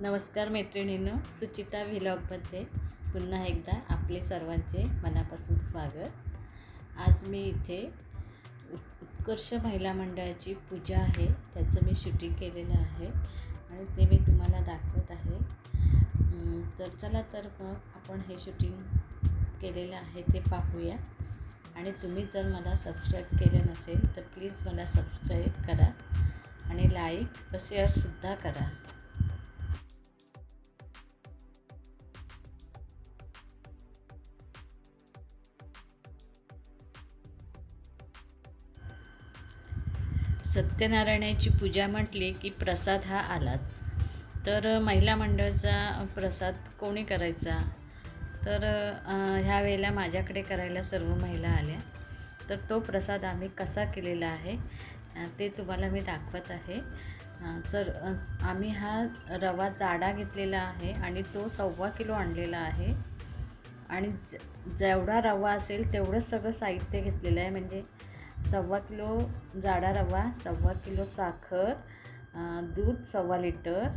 नमस्कार मैत्रिणींनो सुचिता व्हिलॉगमध्ये पुन्हा एकदा आपले सर्वांचे मनापासून स्वागत. आज मी इथे उत् उत्कर्ष महिला मंडळाची पूजा आहे त्याचं मी शूटिंग केलेलं आहे आणि ते मी तुम्हाला दाखवत आहे. तर चला तर मग आपण हे शूटिंग केलेलं आहे ते पाहूया. आणि तुम्ही जर मला सबस्क्राईब केलं नसेल तर प्लीज मला सबस्क्राईब करा आणि लाईक व शेअरसुद्धा करा. सत्यनारायणाची पूजा म्हटली की प्रसाद हा आलाच. तर महिला मंडळाचा प्रसाद कोणी करायचा? तर ह्या वेळेला माझ्याकडे करायला सर्व महिला आल्या. तर तो प्रसाद आम्ही कसा केलेला आहे ते तुम्हाला मी दाखवत आहे. तर आम्ही हा रवा जाडा घेतलेला आहे आणि तो सव्वा किलो आणलेला आहे. आणि ज- जेवढा रवा असेल तेवढंच सगळं साहित्य घेतलेलं आहे. म्हणजे सव्वा किलो जाडा रवा सव्वा किलो साखर दूध सव्वा लिटर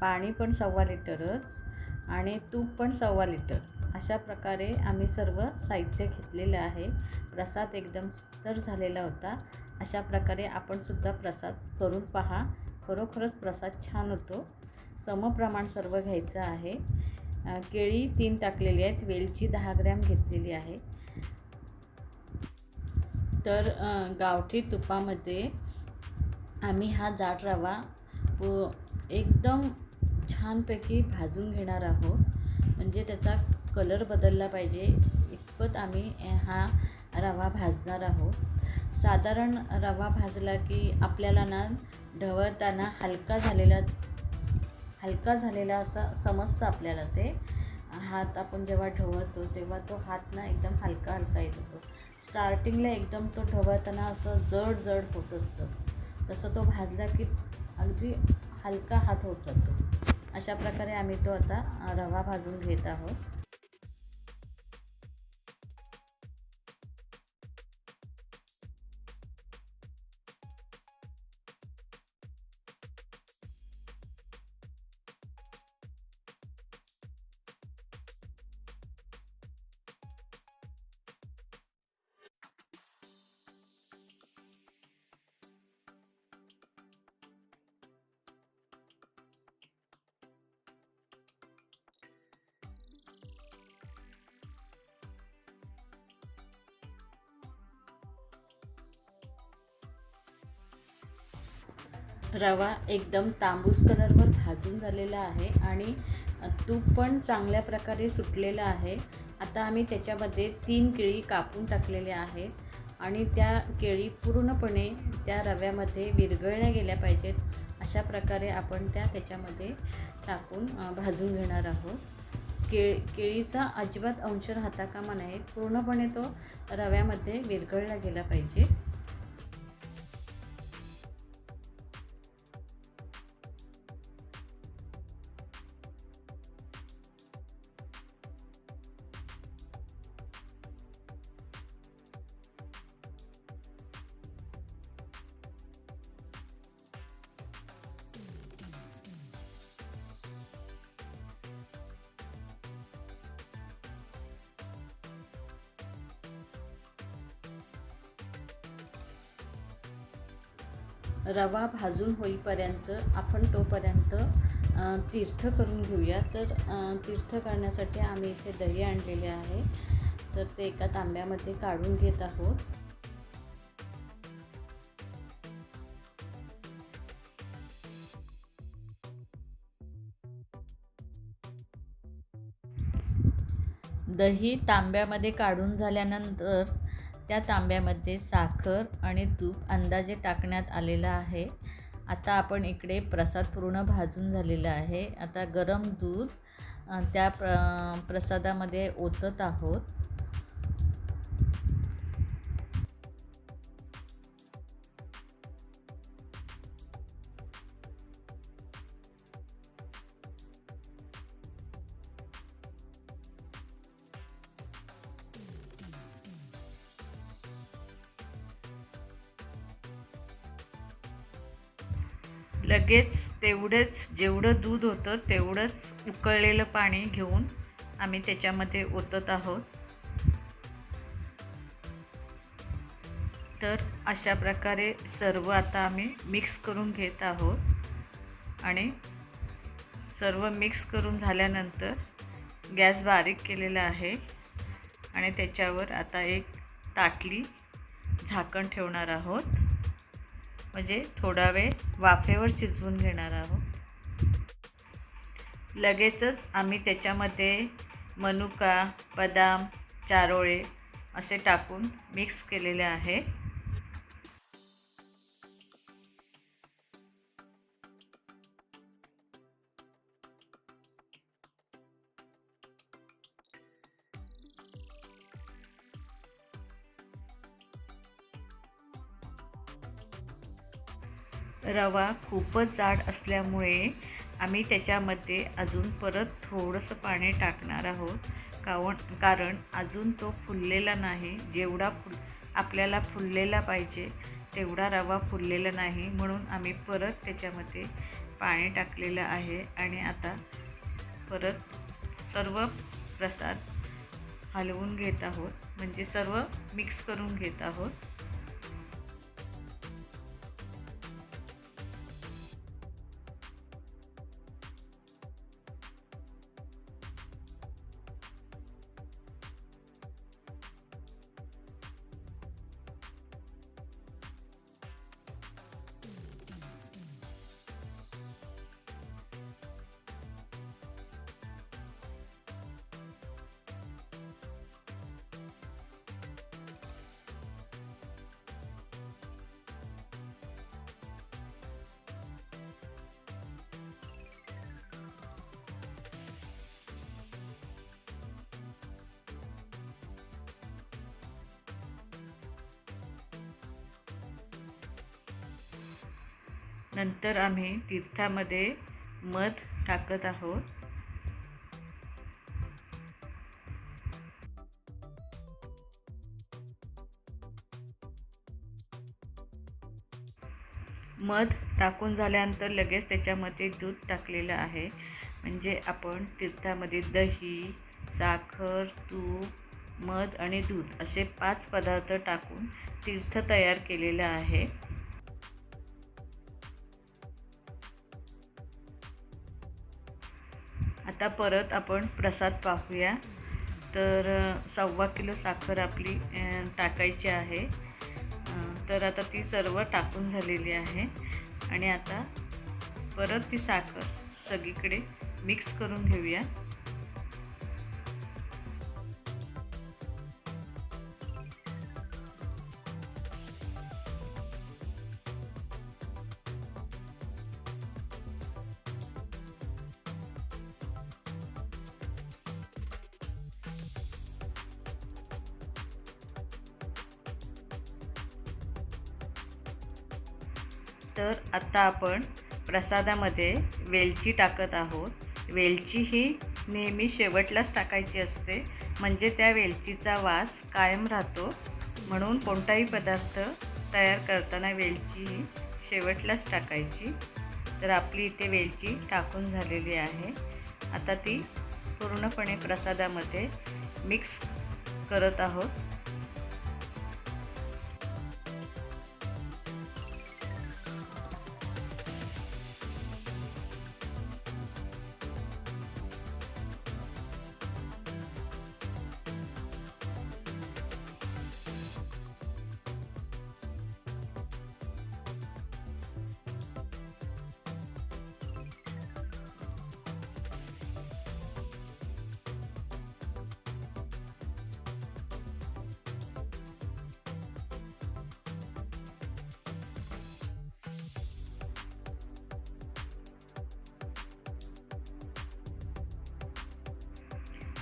पाणी पण सव्वा लिटरच आणि तूप पण सव्वा लिटर. अशा प्रकारे आम्ही सर्व साहित्य घेतलेलं आहे. प्रसाद एकदम सुंदर झालेला होता. अशा प्रकारे आपणसुद्धा प्रसाद करून पहा. खरोखरच प्रसाद छान होतो. समप्रमाण सर्व घ्यायचं आहे. केळी तीन टाकलेली आहेत. वेलची दहा ग्रॅम घेतलेली आहे. तर गावठी तुपामध्ये आम्ही हा जाड रवा पु एकदम छानपैकी भाजून घेणार आहोत. म्हणजे त्याचा कलर बदलला पाहिजे. इतपत आम्ही हा रवा भाजणार आहोत. साधारण रवा भाजला की आपल्याला ना ढवळताना हलका झालेला हलका झालेला असा समजतं आपल्याला ते. हात आपण जेव्हा ढवळतो तेव्हा तो हात ना एकदम हलका हलका येत होतो. स्टार्टिंगला एकदम तो ढवळताना असं जड जड होत असतं. तसं तो भाजला की अगदी हलका हात होत जातो. अशा प्रकारे आम्ही तो आता रवा भाजून घेत आहोत. रवा एकदम तांबूस कलरवर भाजून झालेला आहे आणि तूप पण चांगल्या प्रकारे सुटलेलं आहे. आता आम्ही त्याच्यामध्ये तीन केळी कापून टाकलेल्या आहेत आणि त्या केळी पूर्णपणे त्या रव्यामध्ये विरघळल्या गेल्या पाहिजेत. अशा प्रकारे आपण त्या त्याच्यामध्ये टाकून भाजून घेणार आहोत. केळ केळीचा अजिबात अंश राहता कामा नये. पूर्णपणे तो रव्यामध्ये विरघळला गेला पाहिजे. रवा भाजून होईपर्यंत आपण तोपर्यंत तीर्थ करून घेऊया. तर तीर्थ करण्यासाठी आम्ही इथे दही आणलेले आहे. तर ते एका तांब्यामध्ये काढून घेत आहोत. दही तांब्यामध्ये काढून झाल्यानंतर त्या तांब्यामध्ये साखर आणि तूप अंदाजे टाकण्यात आलेलं आहे. आता आपण इकडे प्रसाद पूर्ण भाजून झालेला आहे. आता गरम दूध त्या प्र प्रसादामध्ये ओतत आहोत. लगेच तेवढंच जेवढं दूध होतं तेवढंच उकळलेलं पाणी घेऊन आम्ही त्याच्यामध्ये ओतत आहोत. तर अशा प्रकारे सर्व आता आम्ही मिक्स करून घेत आहोत. आणि सर्व मिक्स करून झाल्यानंतर गॅस बारीक केलेला आहे. आणि त्याच्यावर आता एक ताटली झाकण ठेवणार आहोत. म्हणजे थोडा वेळ वाफेवर शिजवून घेणार आहोत. लगेचच आम्ही त्याच्यामध्ये मनुका बदाम चारोळे असे टाकून मिक्स केलेले आहे. रवा खूपच जाड असल्यामुळे आम्ही त्याच्यामध्ये अजून परत थोडंसं पाणी टाकणार आहोत. कावण कारण अजून तो फुललेला नाही. जेवढा फुल आपल्याला फुललेला पाहिजे तेवढा रवा फुललेला नाही. म्हणून आम्ही परत त्याच्यामध्ये पाणी टाकलेलं आहे. आणि आता परत सर्व प्रसाद हलवून घेत आहोत. म्हणजे सर्व मिक्स करून घेत आहोत. नंतर आम्ही तीर्थामध्ये मध टाकत आहोत. मध टाकून झाल्यानंतर लगेच त्याच्यामध्ये दूध टाकलेलं आहे. म्हणजे आपण तीर्थामध्ये दही साखर तूप मध आणि दूध असे पाच पदार्थ टाकून तीर्थ तयार केलेलं आहे. आता परत आपण प्रसाद पाहूया. तर सव्वा किलो साखर आपली टाकायची आहे. तर आता ती सर्व टाकून झालेली आहे. आणि आता परत ती साखर सगळीकडे मिक्स करून घेऊया. आत्ता आपण प्रसादामध्ये वेलची टाकत आहोत. वेलची ही नेहमी शेवटलाच टाकायची असते. म्हणजे त्या वेलचीचा वास कायम राहतो. म्हणून कोणताही पदार्थ तयार करताना वेलची ही शेवटलाच टाकायची. तर आपली इथे वेलची टाकून झालेली आहे. आता ती पूर्णपणे प्रसादामध्ये मिक्स करत आहोत.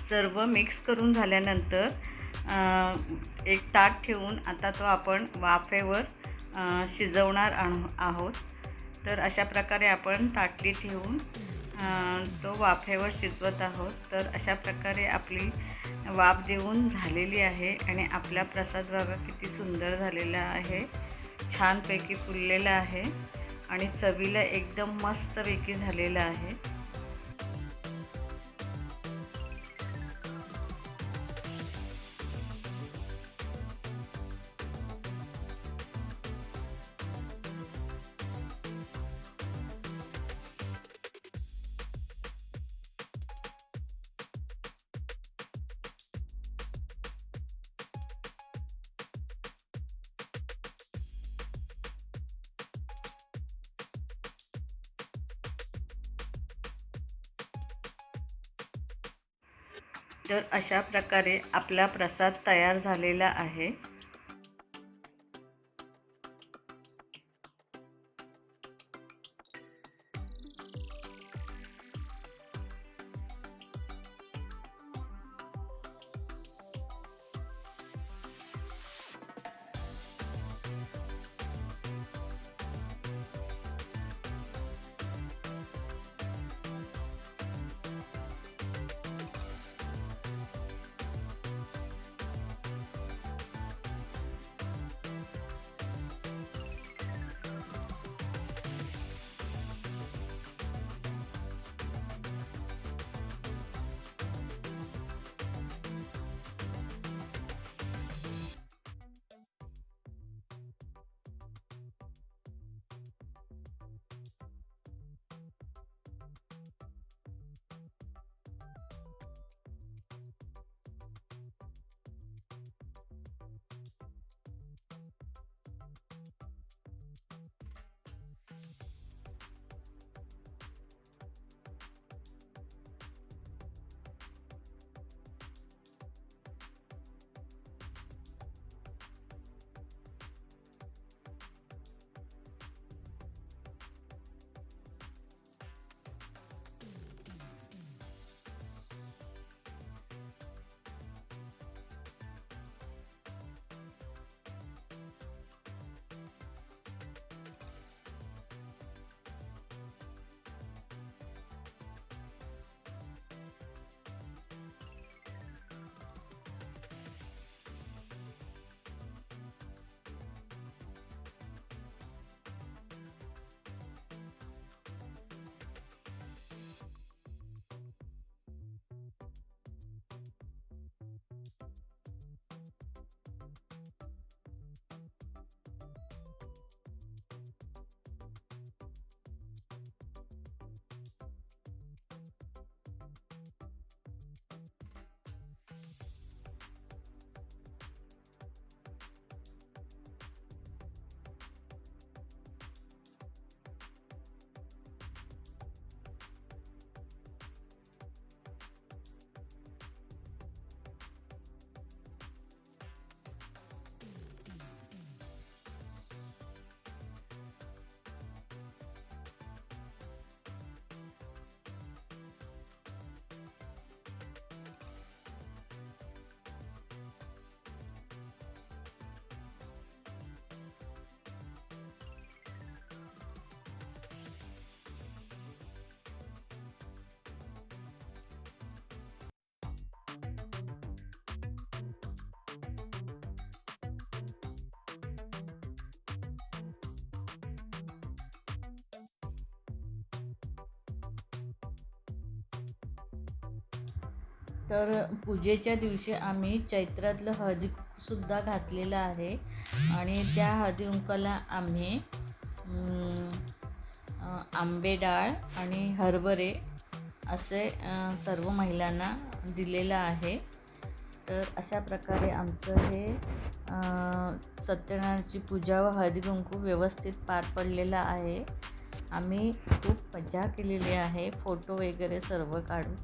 सर्व मिक्स करून झाल्यानंतर एक ताट ठेवून आता तो आपण वाफेवर शिजवणार आहोत. तर अशा प्रकारे आपण ताटली ठेवून तो वाफेवर शिजवत आहोत. तर अशा प्रकारे आपली वाफ देऊन झालेली आहे आणि आपला प्रसाद बघा किती सुंदर झालेला आहे. छानपैकी फुललेला आहे आणि चवीला एकदम मस्तपैकी झालेला आहे. तर अशा प्रकारे आपला प्रसाद तयार झालेला आहे. तर पूजेच्या दिवशी आम्ही चैत्रातलं हळदीसुद्धा घातलेलं आहे. आणि त्या हळदी कुंकाला आम्ही आंबे डाळ आणि हरभरे असे सर्व महिलांना दिलेलं आहे. तर अशा प्रकारे आमचं हे सत्यनारायणाची पूजा व हळदी कुंकू व्यवस्थित पार पडलेलं आहे. आम्ही खूप मजा केलेली आहे. फोटो वगैरे सर्व काढून.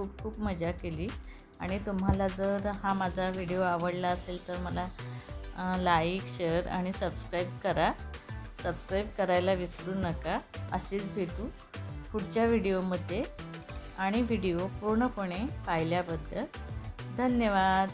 खूप खूप मजा केली. आणि तुम्हाला जर हा माझा व्हिडिओ आवडला असेल तर मला लाईक शेअर आणि सबस्क्राईब करा. सबस्क्राईब करायला विसरू नका. असेच भेटू पुढच्या व्हिडिओमध्ये. आणि व्हिडिओ पूर्णपणे पाहिल्याबद्दल धन्यवाद.